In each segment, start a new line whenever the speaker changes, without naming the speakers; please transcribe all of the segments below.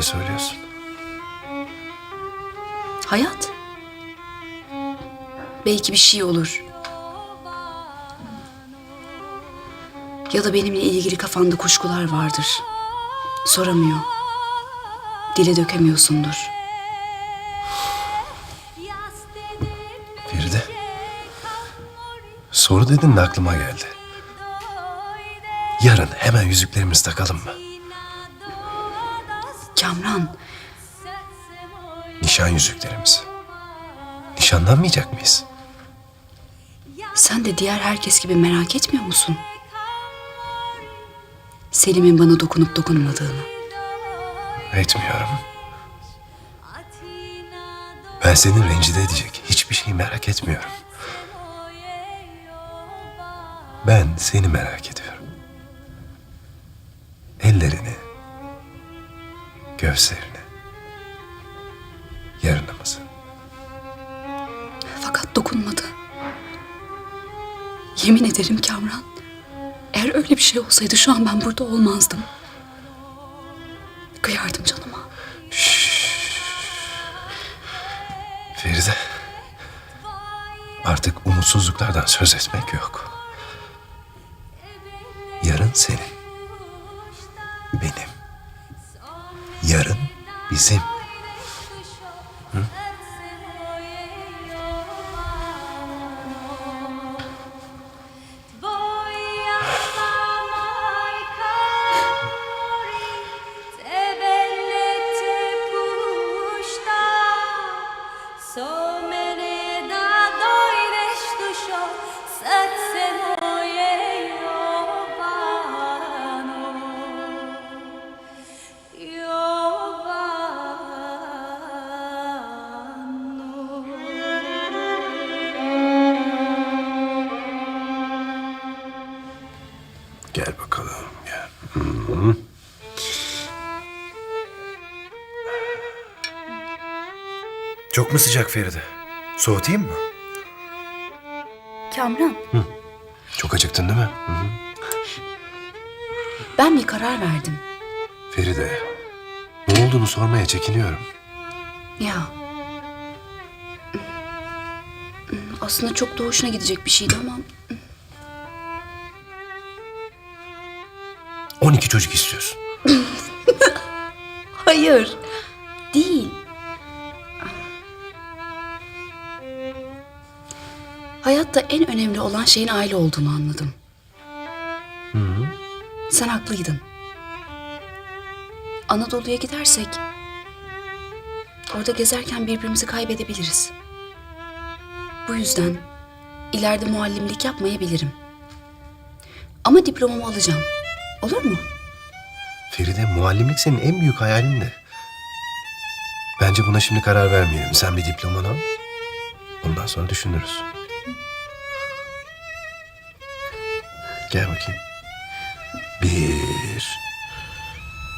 öyle söylüyorsun?
Hayat. Belki bir şey olur. Ya da benimle ilgili kafanda kuşkular vardır. Soramıyor. Dile dökemiyorsundur.
Feride. Soru dedin de aklıma geldi. Yarın hemen yüzüklerimizi takalım mı?
Kamran,
Nişan yüzüklerimizi. Nişanlanmayacak mıyız?
sen de diğer herkes gibi merak etmiyor musun? Selim'in bana dokunup dokunmadığını.
Etmiyorum. Ben seni rencide edecek hiçbir şey merak etmiyorum. Ben seni merak ediyorum. Ellerini, göğüslerini, yarınımızı.
Fakat dokunmadı. Yemin ederim Kamran. Eğer öyle bir şey olsaydı şu an ben burada olmazdım. Kıyardım canıma.
Feride, artık umutsuzluklardan söz etmek yok. Yarın senin, benim. Yarın bizim.
Pušta. So
Çok mu sıcak Feride? Soğutayım mı?
Kamran,
Çok acıktın değil mi? Hı hı.
ben bir karar verdim.
Feride, ne olduğunu sormaya çekiniyorum.
Ya. Aslında çok da hoşuna gidecek bir şeydi ama
12 çocuk istiyorsun.
Hayır. Hayatta en önemli olan şeyin aile olduğunu anladım. Sen haklıydın. Anadolu'ya gidersek orada gezerken birbirimizi kaybedebiliriz. Bu yüzden ileride muallimlik yapmayabilirim. Ama diplomamı alacağım. Olur mu?
Feride, muallimlik senin en büyük hayalin de. Bence buna şimdi karar vermeyelim. Sen bir diplomanı al. Ondan sonra düşünürüz. Gel bakayım. Bir.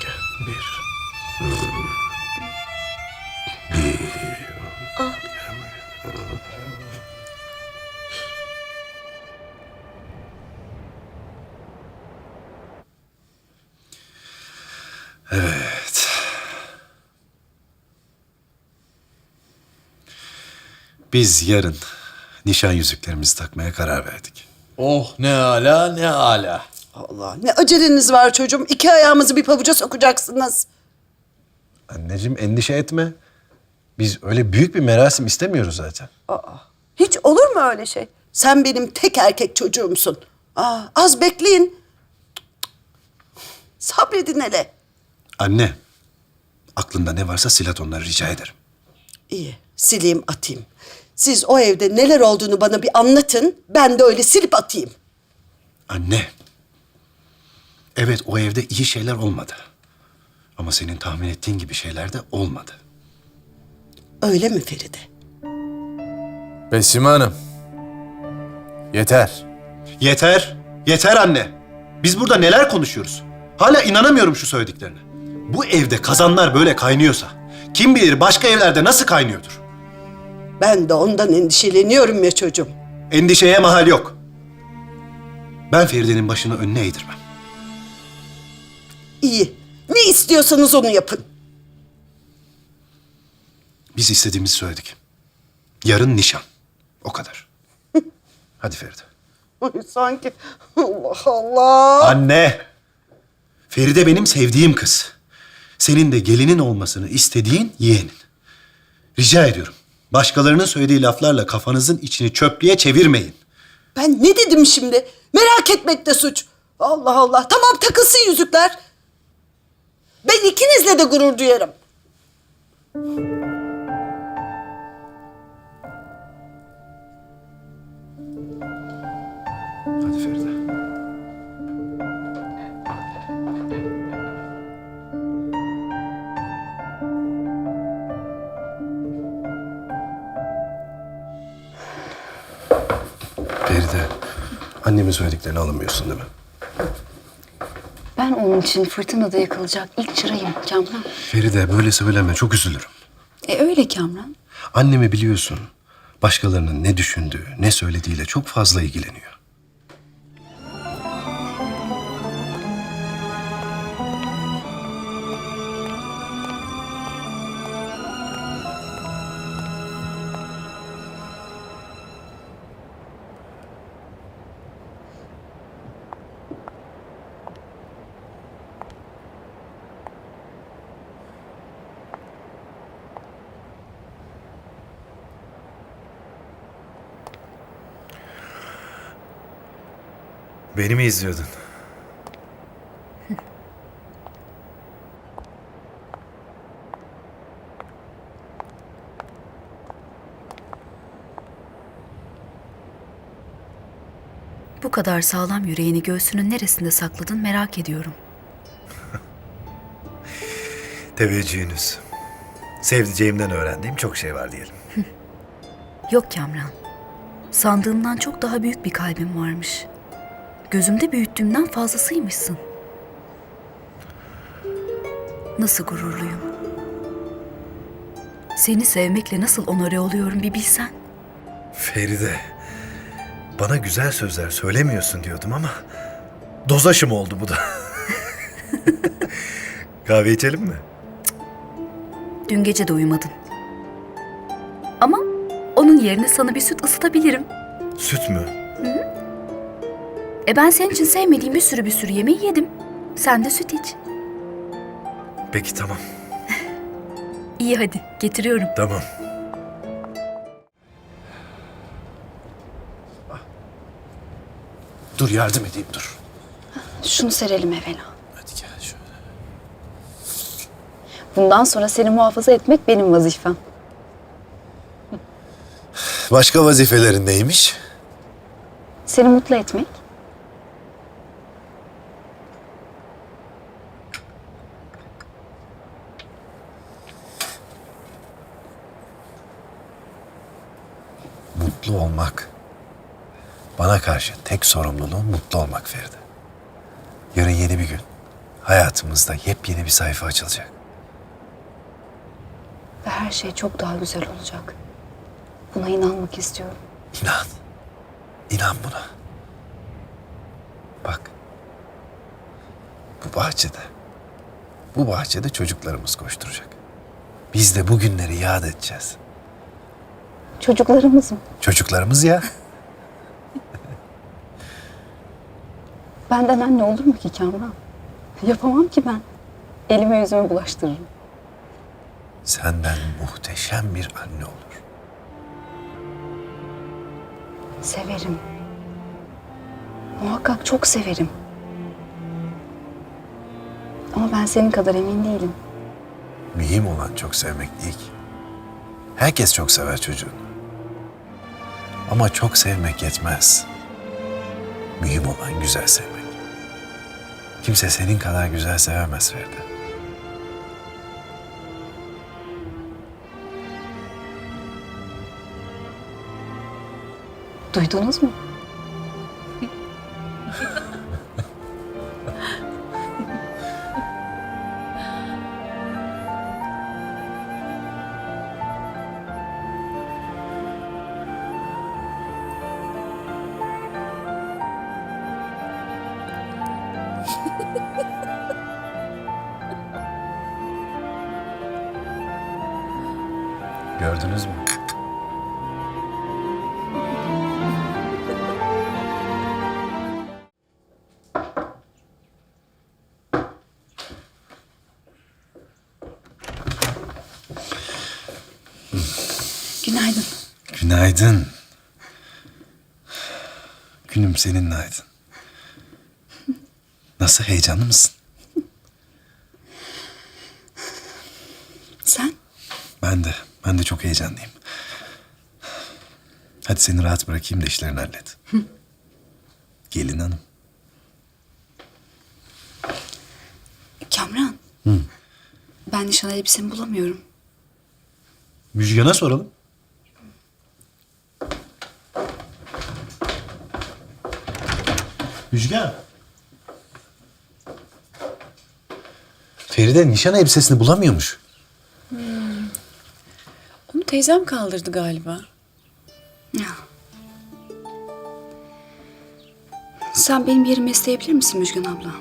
Gel, bir. Bir. Evet. Biz yarın nişan yüzüklerimizi takmaya karar verdik.
Oh ne ala ne ala.
Allah ne aceleniz var çocuğum. İki ayağımızı bir pabuca sokacaksınız.
Anneciğim endişe etme. Biz öyle büyük bir merasim istemiyoruz zaten.
Hiç olur mu öyle şey? Sen benim tek erkek çocuğumsun. Aa, az bekleyin. Sabredin hele.
Anne, aklında ne varsa silat onları rica ederim.
İyi sileyim atayım. Siz o evde neler olduğunu bana bir anlatın. Ben de öyle silip atayım.
Anne. Evet o evde iyi şeyler olmadı. Ama senin tahmin ettiğin gibi şeyler de olmadı.
Öyle mi Feride?
Besime Hanım. Yeter.
Yeter. Yeter anne. Biz burada neler konuşuyoruz? Hala inanamıyorum şu söylediklerine. Bu evde kazanlar böyle kaynıyorsa kim bilir başka evlerde nasıl kaynıyordur?
Ben de ondan endişeleniyorum ya çocuğum.
Endişeye mahal yok. Ben Feride'nin başını önüne eğdirmem.
İyi. Ne istiyorsanız onu yapın.
Biz istediğimizi söyledik. Yarın nişan. O kadar. Hadi Feride.
Ay sanki Allah Allah.
Anne! Feride benim sevdiğim kız. Senin de gelinin olmasını istediğin yeğenin. Rica ediyorum. Başkalarının söylediği laflarla kafanızın içini çöplüğe çevirmeyin.
Ben ne dedim şimdi? Merak etmek de suç. Allah Allah. Tamam takılsın yüzükler. Ben ikinizle de gurur duyarım.
Hadi Feride. Annemin söylediklerini alamıyorsun değil mi?
Ben onun için fırtınada yakılacak ilk çırayım Kamran.
Feride böyle söyleme, çok üzülürüm.
E öyle Kamran.
Annemi biliyorsun. Başkalarının ne düşündüğü, ne söylediğiyle çok fazla ilgileniyor.
Beni mi izliyordun?
Bu kadar sağlam yüreğini göğsünün neresinde sakladın merak ediyorum.
Teveccühünüz. Sevdiceğimden öğrendiğim çok şey var diyelim.
Yok Kamran. Sandığımdan çok daha büyük bir kalbim varmış. Gözümde büyüttüğümden fazlasıymışsın. Nasıl gururluyum. Seni sevmekle nasıl onore oluyorum bir bilsen.
Feride. Bana güzel sözler söylemiyorsun diyordum ama dozaşım oldu bu da. Kahve içelim mi?
Dün gece de uyumadın. Ama onun yerine sana bir süt ısıtabilirim.
Süt mü?
E ben senin için sevmediğim bir sürü bir sürü yemeği yedim. Sen de süt iç.
Peki tamam.
İyi hadi getiriyorum.
Tamam.
Dur yardım edeyim dur.
Şunu serelim evvela.
Hadi gel şöyle.
Bundan sonra seni muhafaza etmek benim vazifem.
Başka vazifelerin neymiş?
Seni mutlu etmek.
Mutlu olmak. Bana karşı tek sorumluluğum mutlu olmak Feride. Yarın yeni bir gün. Hayatımızda yepyeni bir sayfa açılacak.
Ve her şey çok daha güzel olacak. Buna inanmak istiyorum.
İnan. İnan buna. Bak. Bu bahçede. Bu bahçede çocuklarımız koşturacak. Biz de bu günleri yad edeceğiz.
Çocuklarımız mı?
Çocuklarımız ya.
Benden anne olur mu ki Kamran? Yapamam ki ben. Elime yüzüme bulaştırırım.
Senden muhteşem bir anne olur.
Severim. Muhakkak çok severim. Ama ben senin kadar emin değilim.
Mühim olan çok sevmek değil ki. Herkes çok sever çocuğunu.
Ama çok sevmek yetmez. Mühim olan güzel sevmek. Kimse senin kadar güzel sevemez Feride.
Duydunuz mu? Günaydın.
Günaydın. Günüm seninle aydın. Nasıl heyecanlı mısın?
Sen?
Ben de. Ben de çok heyecanlıyım. Hadi seni rahat bırakayım da işlerini hallet. Gelin hanım.
Kamran. Ben nişan elbisemi bulamıyorum.
Müjgan'a soralım. Müjgan. Feride nişan elbisesini bulamıyormuş.
Onu teyzem kaldırdı galiba.
Ya. Sen benim yerime isteyebilir misin Müjgan abla?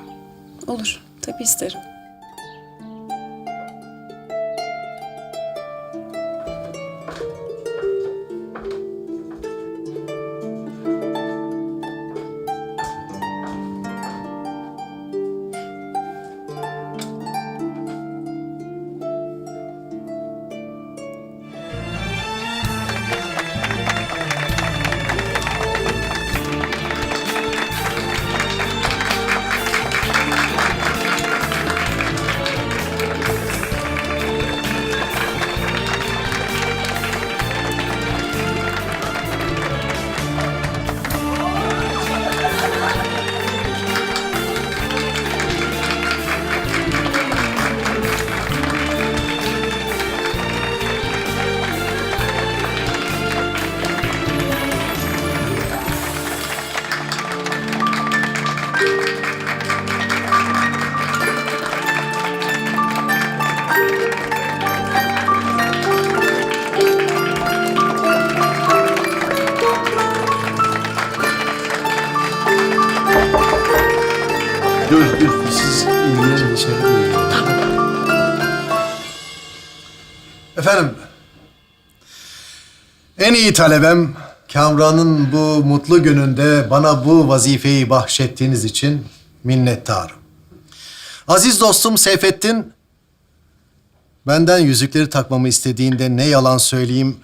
Olur. Tabii isterim.
Dur dur siz ilgilenin içeri buyurun.
Efendim, en iyi talebem Kamran'ın bu mutlu gününde bana bu vazifeyi bahşettiğiniz için minnettarım. Aziz dostum Seyfettin, benden yüzükleri takmamı istediğinde ne yalan söyleyeyim,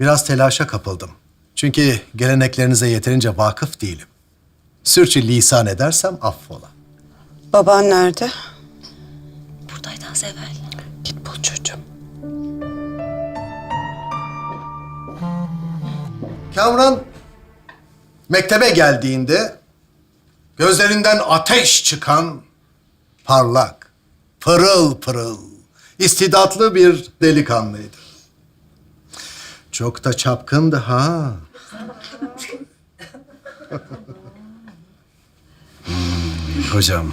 biraz telaşa kapıldım. Çünkü geleneklerinize yeterince vakıf değilim. Sürçü lisan edersem affola.
Baban nerede?
Buradaydı az evvel.
Git bul çocuğum.
Kamran mektebe geldiğinde gözlerinden ateş çıkan parlak, pırıl pırıl, istidatlı bir delikanlıydı. Çok da çapkındı ha.
Hocam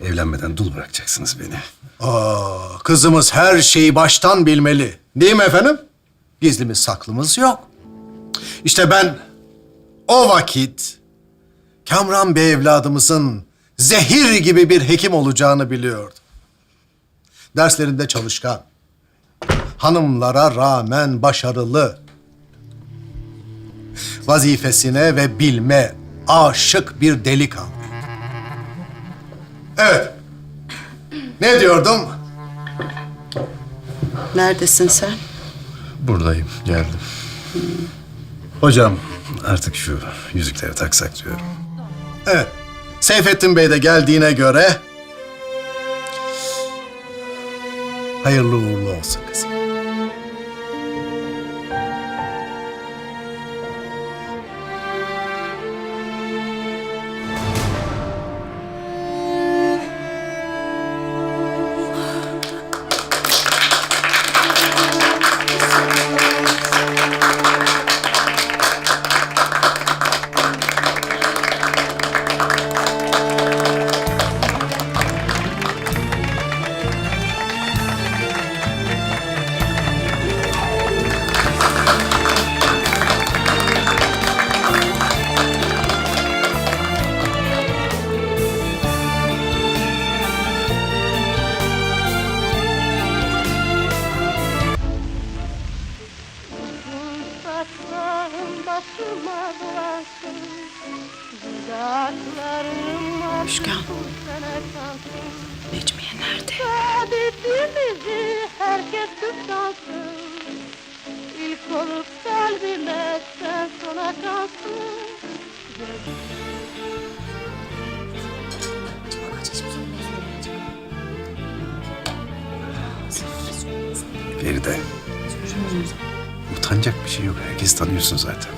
evlenmeden dul bırakacaksınız beni.
Aa, kızımız her şeyi baştan bilmeli. Değil mi efendim? Gizlimiz saklımız yok. İşte ben o vakit Kamran Bey evladımızın zehir gibi bir hekim olacağını biliyordum. Derslerinde çalışkan, hanımlara rağmen başarılı, vazifesine ve bilme aşık bir delikanlı. Evet, ne diyordum?
Neredesin sen?
Buradayım geldim. Hocam artık şu yüzükleri taksak diyorum.
Evet. Seyfettin Bey de geldiğine göre... Hayırlı uğurlu olsun kızım.
Feride. Utanacak bir şey yok. Herkes tanıyorsun zaten.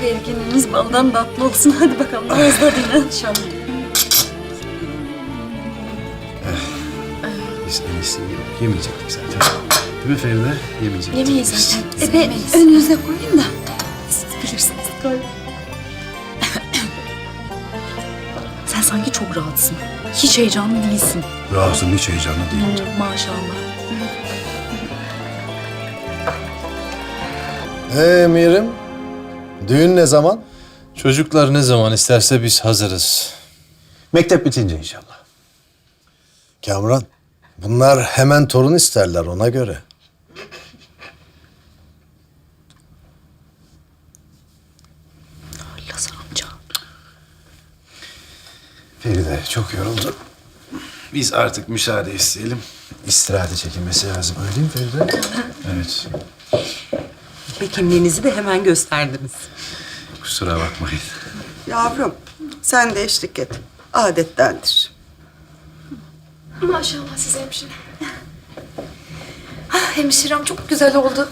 Sevgiliniz baldan tatlı olsun. Hadi bakalım. Biraz da dinlen. İnşallah.
Biz en iyisi. Yemeyecektik zaten. Değil mi Feride? Yemeyecektik.
Yemeyiz
biz.
zaten. Ebe önünüze koyayım da. Bilirsiniz. Sen sanki çok rahatsın. Hiç heyecanlı değilsin.
Rahatsızım hiç heyecanlı değilim.
Maşallah.
Ee Mirim, düğün ne zaman?
Çocuklar ne zaman isterse biz hazırız.
Mektep bitince inşallah.
Kamran, bunlar hemen torun isterler ona göre.
Feride çok yoruldu. Biz artık müsaade isteyelim. İstirahate çekilmesi lazım. Öyle değil mi Feride? evet.
Ve kimliğinizi de hemen gösterdiniz.
Kusura bakmayın.
Yavrum sen de eşlik et. Adettendir.
Maşallah size hemşire. Ah, hemşirem çok güzel oldu.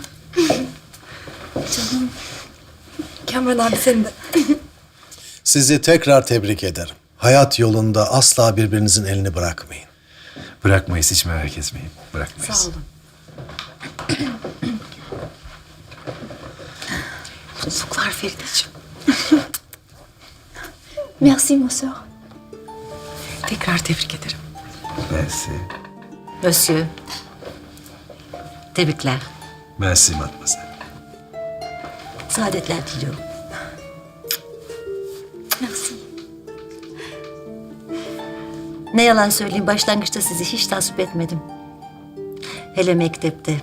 Canım. Kamran abi senin de.
Sizi tekrar tebrik ederim. Hayat yolunda asla birbirinizin elini bırakmayın.
Bırakmayız hiç merak etmeyin. Bırakmayız.
Sağ olun. Mutluluklar Ferideciğim.
Merci ma soeur.
Tekrar tebrik ederim.
Merci.
Monsieur. Tebrikler.
Merci mademoiselle.
Saadetler diliyorum. Ne yalan söyleyeyim başlangıçta sizi hiç tasvip etmedim. Hele mektepte.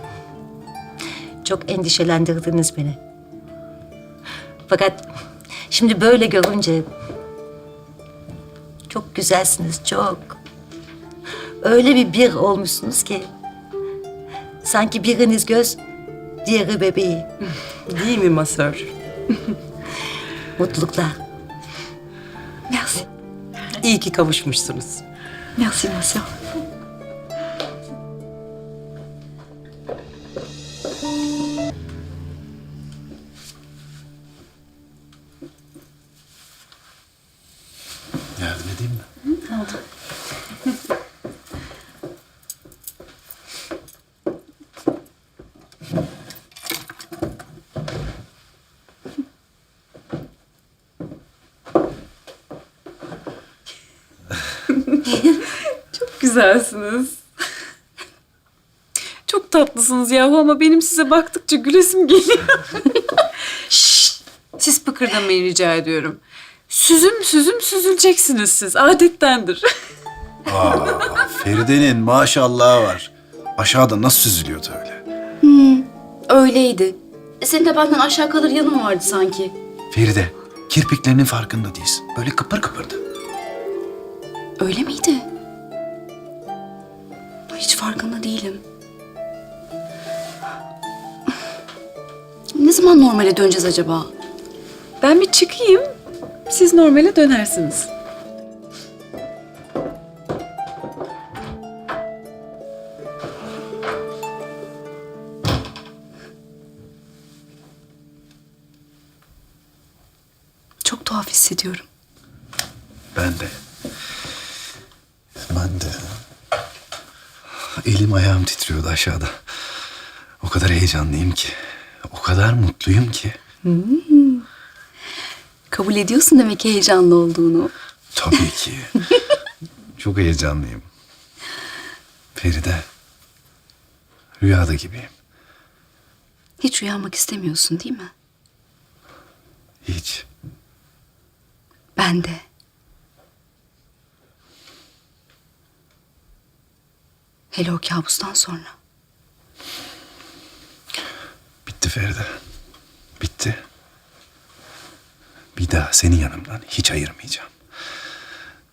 Çok endişelendirdiniz beni. Fakat şimdi böyle görünce çok güzelsiniz çok. Öyle bir bir olmuşsunuz ki sanki biriniz göz, diğeri bebeği.
Değil mi masör?
Mutluluklar.
Merci.
İyi ki kavuşmuşsunuz.
Merci ma soeur.
Güzelsiniz. Çok tatlısınız yahu ama benim size baktıkça gülesim geliyor. Şşt! Siz pıkırdamayın rica ediyorum. Süzüm süzüm süzüleceksiniz siz. Adettendir.
Feride'nin maşallahı var. Aşağıda nasıl süzülüyordu öyle?
Öyleydi. Senin de benden aşağı kalır yanın vardı sanki.
Feride, kirpiklerinin farkında değilsin. Böyle kıpır kıpırdı.
Öyle miydi? Değilim. Ne zaman normale döneceğiz acaba?
Ben bir çıkayım. Siz normale dönersiniz.
Çok tuhaf hissediyorum.
Ben de. Ben de. Elim ayağım titriyordu aşağıda. O kadar heyecanlıyım ki. O kadar mutluyum ki.
Kabul ediyorsun demek ki heyecanlı olduğunu.
Tabii ki. Çok heyecanlıyım. Feride. Rüyada gibiyim.
Hiç uyanmak istemiyorsun değil mi?
Hiç.
Ben de. Hele o kabustan sonra.
Bitti Feride. Bitti. Bir daha seni yanımdan hiç ayırmayacağım.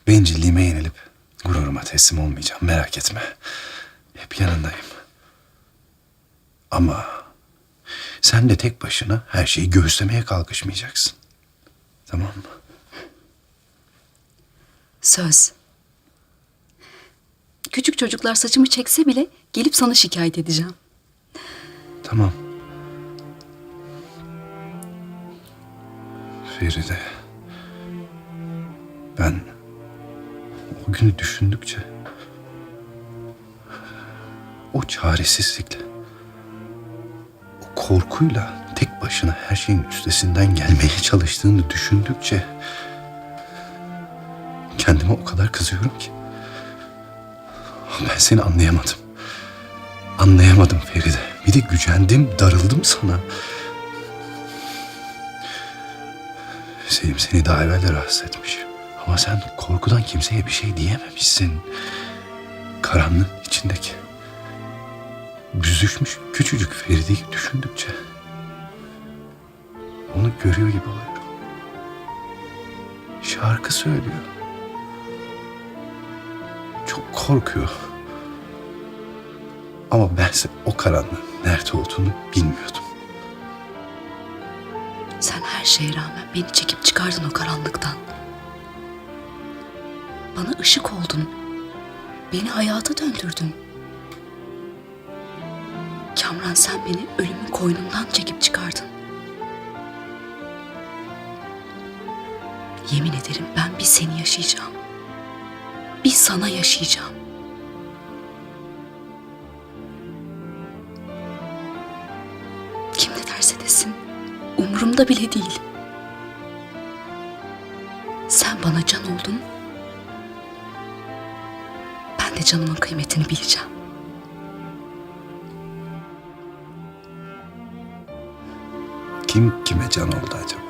Bencilliğime yenilip gururuma teslim olmayacağım. Merak etme. Hep yanındayım. Ama sen de tek başına her şeyi göğüslemeye kalkışmayacaksın. Tamam mı?
Söz. Küçük çocuklar saçımı çekse bile gelip sana şikayet edeceğim.
Tamam. Feride. Ben o günü düşündükçe o çaresizlikle o korkuyla tek başına her şeyin üstesinden gelmeye çalıştığını düşündükçe kendime o kadar kızıyorum ki. Ben seni anlayamadım. Anlayamadım Feride. Bir de gücendim, darıldım sana. Selim seni daha evvel de rahatsız etmiş. Ama sen korkudan kimseye bir şey diyememişsin. Karanlığın içindeki büzüşmüş küçücük Feride'yi düşündükçe onu görüyor gibi oluyorum. Şarkı söylüyor. Çok korkuyor. Ama bense o karanlığın nerede olduğunu bilmiyordum.
Sen her şeye rağmen beni çekip çıkardın o karanlıktan. Bana ışık oldun. Beni hayata döndürdün. Kamran sen beni ölümün koynundan çekip çıkardın. Yemin ederim ben bir seni yaşayacağım. Bir sana yaşayacağım. Kim ne derse desin umurumda bile değil. Sen bana can oldun. Ben de canımın kıymetini bileceğim.
Kim kime can oldu acaba?